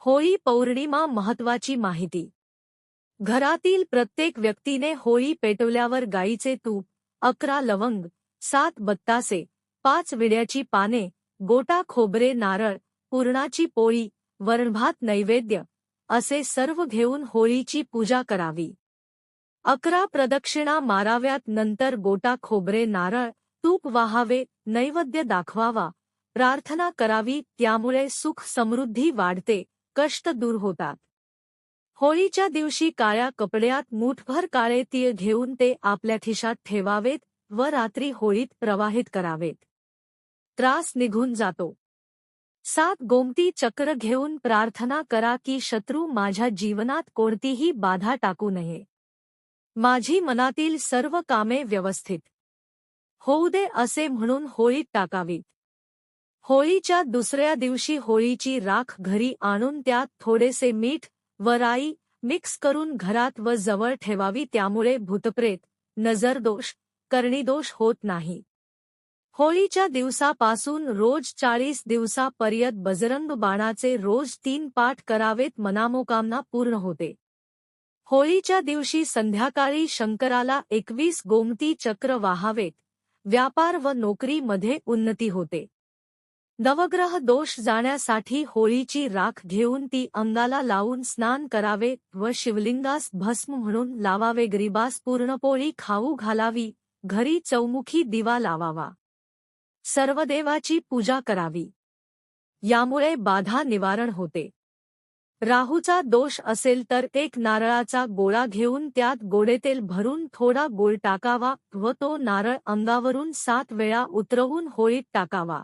होळी पौर्णिमा महत्वाची माहिती. घरातील प्रत्येक व्यक्तीने होळी पेटवल्यावर गाईचे तूप अकरा लवंग सात बत्तासे पाच विड्याची पाने गोटा खोबरे नारळ पुरणाची पोळी वरणभात नैवेद्य असे सर्व घेऊन होळीची पूजा करावी. अकरा प्रदक्षिणा माराव्यात नंतर गोटा खोबरे नारळ तूप वाहावे नैवेद्य दाखवावा प्रार्थना करावी त्यामुळे सुख समृद्धी वाढते. कष्ट दूर होतात. होळीच्या दिवशी काळ्या कपड्यात मूठभर काळे तीळ घेऊन ते आपल्या खिशात ठेवावेत व रात्री होळीत प्रवाहित करावेत. त्रास निघून जातो. सात गोमती चक्र घेऊन प्रार्थना करा की शत्रू माझ्या जीवनात कोणतीही बाधा टाकू नये. माझी मनातील सर्व कामे व्यवस्थित. होऊ दे असे म्हणून होळीत टाकावीत. होळीच्या दुसऱ्या दिवशी होळीची राख घरी आणून त्यात थोडेसे मीठ व राई मिक्स करून घरात व जवळ ठेवावी त्यामुळे भूतप्रेत नजरदोष करणीदोष होत नाही. होळीच्या दिवसापासून रोज चाळीस दिवसापर्यंत बजरंग बाणाचे रोज तीन पाठ करावेत मनामोकामना पूर्ण होते. होळीच्या दिवशी संध्याकाळी शंकराला एकवीस गोमती चक्र वाहावेत. व्यापार व नोकरीमध्ये उन्नती होते. नवग्रह दोष जाण्यासाठी होळीची राख घेऊन ती अंगाला लावून स्नान करावे व शिवलिंगास भस्म म्हणून लावावे. गरीबास पूर्णपोळी खाऊ घालावी घरी चौमुखी दिवा लावावा. सर्वदेवाची पूजा करावी. यामुळे बाधा निवारण होते. राहूचा दोष असेल तर एक नारळाचा गोळा घेऊन त्यात गोडेतेल भरून थोडा गोळ टाकावा व तो नारळ अंगावरून सात वेळा उतरवून होळीत टाकावा.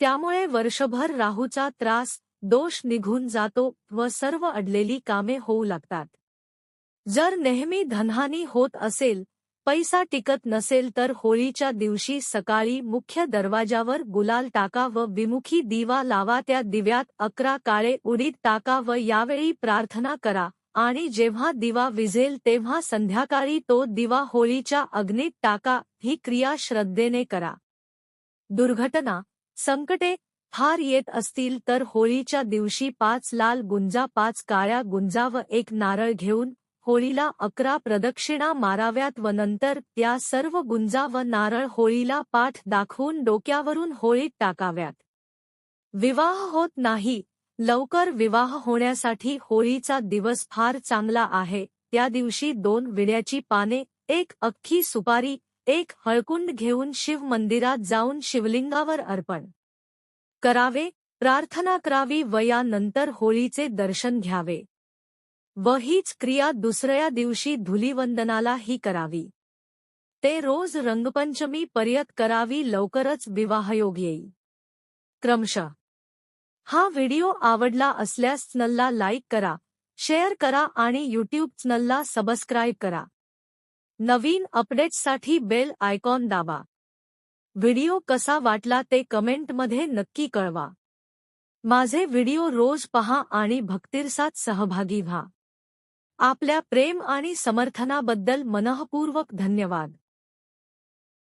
त्यामुळे वर्षभर राहूचा त्रास दोष निघून जातो व सर्व अडलेली कामे होऊ लागतात. जर नेहमी धनहानी होत असेल पैसा टिकत नसेल तर होळीच्या दिवशी सकाळी मुख्य दरवाजावर गुलाल टाका व विमुखी दिवा लावा त्या दिव्यात अकरा काळे उडीद टाका व यावेळी प्रार्थना करा आणि जेव्हा दिवा विझेल तेव्हा संध्याकाळी तो दिवा होळीच्या अग्नीत टाका ही क्रिया श्रद्धेने करा. दुर्घटना संकटे फार येत असतील तर होळीच्या दिवशी पाच लाल गुंजा पाच काळ्या गुंजा व एक नारळ घेऊन होळीला अकरा प्रदक्षिणा माराव्यात व नंतर त्या सर्व गुंजा व नारळ होळीला पाठ दाखवून डोक्यावरून होळीत टाकाव्यात. विवाह होत नाही. लवकर विवाह होण्यासाठी होळीचा दिवस फार चांगला आहे. त्या दिवशी दोन विड्याची पाने एक अख्खी सुपारी एक हळकुंड घेऊन शिव मंदिरात जाऊन शिवलिंगावर अर्पण. करावे प्रार्थना करावी व यानंतर होळीचे दर्शन घ्यावे. व हीच क्रिया दुसऱ्या दिवशी धुलीवंदनाला ही करावी. ते रोज रंगपंचमी पर्यत करावी लवकरच विवाहयोग येईल. क्रमशः. हा व्हिडिओ आवडला असल्यास चॅनलला लाईक करा शेअर करा आणि यूट्यूब चॅनलला सबस्क्राईब करा. नवीन अपडेट्स बेल आयकॉन दाबा. वीडियो कसा वाटला ते कमेंटमध्ये नक्की कहवा माझे व्हिडिओ रोज पहा आणि भक्तिरसात सहभागी व्हा. आपल्या प्रेम आणि समर्थनाबद्दल मनःपूर्वक धन्यवाद.